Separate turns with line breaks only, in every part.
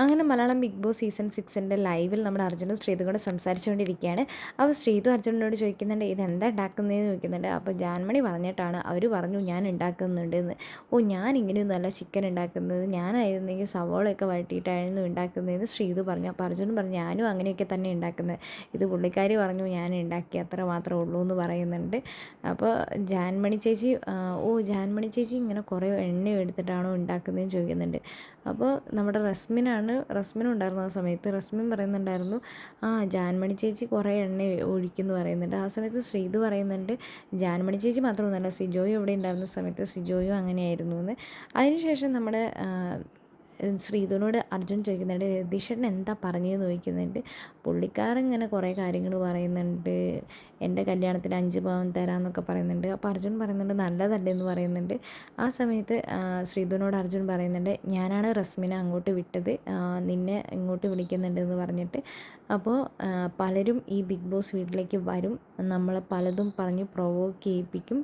അങ്ങനെ Malayalam Big Boss season സിക്സിന്റെ ലൈവിൽ നമ്മുടെ അർജുനും ശ്രീതുകൂടെ സംസാരിച്ചുകൊണ്ടിരിക്കുകയാണ്. അപ്പോൾ ശ്രീതു അർജുനോട് ചോദിക്കുന്നുണ്ട് ഇതെന്താ ഉണ്ടാക്കുന്നതെന്ന് ചോദിക്കുന്നുണ്ട്. അപ്പോൾ ജാൻമണി പറഞ്ഞിട്ടാണ് അവർ പറഞ്ഞു ഞാൻ ഉണ്ടാക്കുന്നുണ്ട് എന്ന് ഓ ഞാൻ ഇങ്ങനെയൊന്നുമല്ല ചിക്കൻ ഉണ്ടാക്കുന്നത്. ഞാനായിരുന്നെങ്കിൽ സവോളയൊക്കെ വഴറ്റിയിട്ടായിരുന്നു ഉണ്ടാക്കുന്നതെന്ന് ശ്രീതു പറഞ്ഞു. അപ്പോൾ അർജുനും പറഞ്ഞു ഞാനും അങ്ങനെയൊക്കെ തന്നെ ഉണ്ടാക്കുന്നത്. ഇത് പുള്ളിക്കാരി പറഞ്ഞു ഞാൻ ഉണ്ടാക്കി അത്ര മാത്രമേ ഉള്ളൂ എന്ന് പറയുന്നുണ്ട്. അപ്പോൾ ജാൻമണി ചേച്ചി ഓ ജാൻമണി ചേച്ചി ഇങ്ങനെ കുറേ എണ്ണ എടുത്തിട്ടാണോ ഉണ്ടാക്കുന്നതെന്ന് ചോദിക്കുന്നുണ്ട്. അപ്പോൾ നമ്മുടെ റസ്മിനാണ് റസ്മിൻ ഉണ്ടായിരുന്ന ആ സമയത്ത്. റസ്മിൻ പറയുന്നുണ്ടായിരുന്നു ആ ജാൻമണി ചേച്ചി കുറേ എണ്ണ ഒഴിക്കുന്നു പറയുന്നുണ്ട്. ആ സമയത്ത് ശ്രീതു പറയുന്നുണ്ട് ജാൻമണി ചേച്ചി മാത്രമൊന്നുമല്ല സിജോയും ഇവിടെ ഉണ്ടായിരുന്ന സമയത്ത് സിജോയും അങ്ങനെയായിരുന്നു എന്ന്. അതിനുശേഷം നമ്മുടെ ശ്രീധുവിനോട് അർജുൻ ചോദിക്കുന്നുണ്ട് രതീഷേട്ടൻ എന്താ പറഞ്ഞതെന്ന് ചോദിക്കുന്നുണ്ട്. പുള്ളിക്കാരൻ ഇങ്ങനെ കുറേ കാര്യങ്ങൾ പറയുന്നുണ്ട്. എന്റെ കല്യാണത്തിന് അഞ്ച് പവൻ തരാമെന്നൊക്കെ പറയുന്നുണ്ട്. അപ്പോൾ അർജുൻ പറയുന്നുണ്ട് നല്ലതല്ലേ എന്ന് പറയുന്നുണ്ട്. ആ സമയത്ത് ശ്രീധുവിനോട് അർജുൻ പറയുന്നുണ്ട് ഞാനാണ് റസ്മിനെ അങ്ങോട്ട് വിട്ടത് നിന്നെ ഇങ്ങോട്ട് വിളിക്കുന്നുണ്ട് എന്ന് പറഞ്ഞിട്ട്. അപ്പോൾ പലരും ഈ ബിഗ് ബോസ് വീട്ടിലേക്ക് വരും. നമ്മളെ പലതും പറഞ്ഞ് പ്രൊവോക്ക് ചെയ്യിപ്പിക്കും.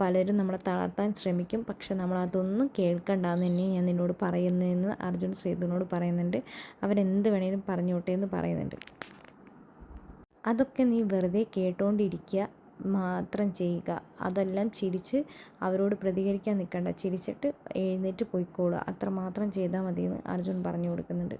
പലരും നമ്മളെ തളർത്താൻ ശ്രമിക്കും. പക്ഷെ നമ്മൾ അതൊന്നും കേൾക്കണ്ടെന്ന് തന്നെ ഞാൻ നിന്നോട് പറയുന്നതെന്ന് അർജുൻ സേതുവിനോട് പറയുന്നുണ്ട്. അവരെന്ത് വേണേലും പറഞ്ഞോട്ടെ എന്ന് പറയുന്നുണ്ട്. അതൊക്കെ നീ വെറുതെ കേട്ടോണ്ടിരിക്കുക മാത്രം ചെയ്യുക. അതെല്ലാം ചിരിച്ച് അവരോട് പ്രതികരിക്കാൻ നിൽക്കണ്ട. ചിരിച്ചിട്ട് എഴുന്നേറ്റ് പോയിക്കോളുക. അത്രമാത്രം ചെയ്താൽ മതിയെന്ന് അർജുൻ പറഞ്ഞു കൊടുക്കുന്നുണ്ട്.